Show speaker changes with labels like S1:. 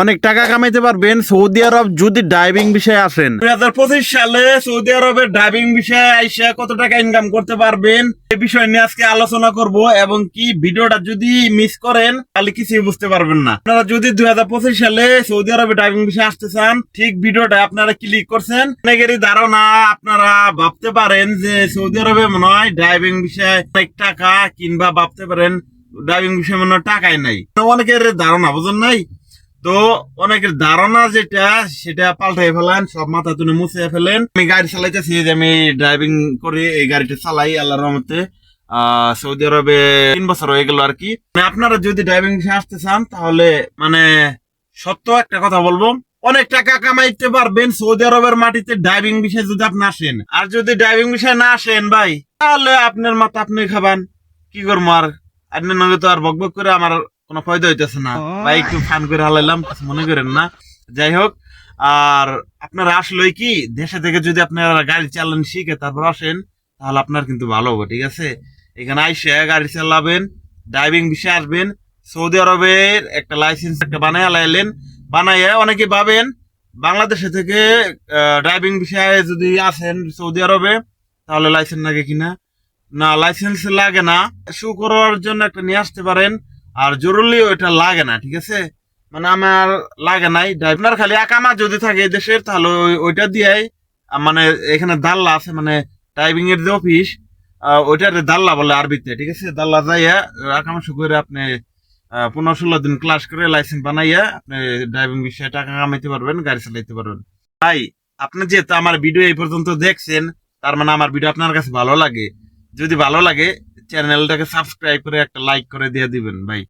S1: অনেক টাকা কামাইতে পারবেন। সৌদি আরব যদি ড্রাইভিং বিষয়ে আসেন। দুই হাজার পঁচিশ সালে সৌদি আরবের ড্রাইভিং বিষয়ে আইসা কত টাকা ইনকাম করতে পারবেন? এই বিষয় নিয়ে আজকে আলোচনা করব এবং কি ভিডিওটা যদি মিস করেন, তাহলে কিছুই বুঝতে পারবেন না। আপনারা যদি দুই হাজার পঁচিশ সালে সৌদি আরবে ড্রাইভিং বিষয়ে আসতে চান, ঠিক ভিডিওটা আপনারা ক্লিক করছেন। অনেকেরই ধারণা আপনারা ভাবতে পারেন যে সৌদি আরবে মনে হয় ড্রাইভিং বিষয়ে অনেক টাকা কিংবা ভাবতে পারেন ড্রাইভিং বিষয়ে মনে হয় টাকাই নাই। অনেকের ধারণা, বুঝেন নাই? তো অনেকের ধারণা যেটা, সেটা পাল্টাই ফেলেন, সব মাথা তুলে মুছে ফেলেন। আমি গাড়ি চালাইতেছি যে আমি ড্রাইভিং করি, এই গাড়িটা চালাই, আল্লাহর রহমতে। সৌদি আরবে তিন বছর হয়ে গেল আর কি। মানে আপনারা যদি ড্রাইভিং আসতে চান, তাহলে মানে সত্য একটা কথা বলব, অনেক টাকা কামাইতে পারবেন সৌদি আরবের মাটিতে ড্রাইভিং বিষয়ে যদি আপনি আসেন। আর যদি ড্রাইভিং বিষয়ে না আসেন ভাই, তাহলে আপনার মাথা আপনি খাবান। কি করব আর? আপনার নগে তো আর বক বক করে আমার কোনো ফায়দা হইতেছে না। ভাই একটু ফান করে হালাইলাম কিছু মনে করেন না। যাই হোক আর আপনারা আসলে কি দেশে থেকে যদি আপনারা গাড়ি চালান শিখে তারপর আসেন তাহলে আপনার কিন্তু ভালো হবে ঠিক আছে? এখানে আইসে গাড়ি চালাবেন ড্রাইভিং বিষয়ে আসবেন সৌদি আরবের একটা লাইসেন্স একটা বানায় লাইলেন বানাইয়া অনেকে ভাবেন বাংলাদেশে থেকে ড্রাইভিং বিষয়ে যদি আসেন সৌদি আরবে তাহলে লাইসেন্স লাগে কিনা? না লাইসেন্স লাগে না। শু করার জন্য একটা নিয়ে আসতে পারেন। আর জরুরি ওইটা লাগে না, ঠিক আছে? মানে আমার লাগে নাই আপনার খালি একামা যদি থাকে এই দেশের, তাহলে ওইটা দিয়াই মানে এখানে দাল্লা আছে মানে ড্রাইভিং এর যে অফিস ওইটার দাল্লা বলে আরবিতে, ঠিক আছে? দাল্লা যাইয়া একামা করে আপনি পনেরো ষোলো দিন ক্লাস করে লাইসেন্স বানাইয়া আপনি ড্রাইভিং বিষয়ে টাকা কামাইতে পারবেন, গাড়ি চালাইতে পারবেন। ভাই, আপনি যেহেতু আমার ভিডিও এই পর্যন্ত দেখছেন, তার মানে আমার ভিডিও আপনার কাছে ভালো লাগে। যদি ভালো লাগে চ্যানেলটাকে সাবস্ক্রাইব করে একটা লাইক করে দিয়ে দিবেন, ভাই।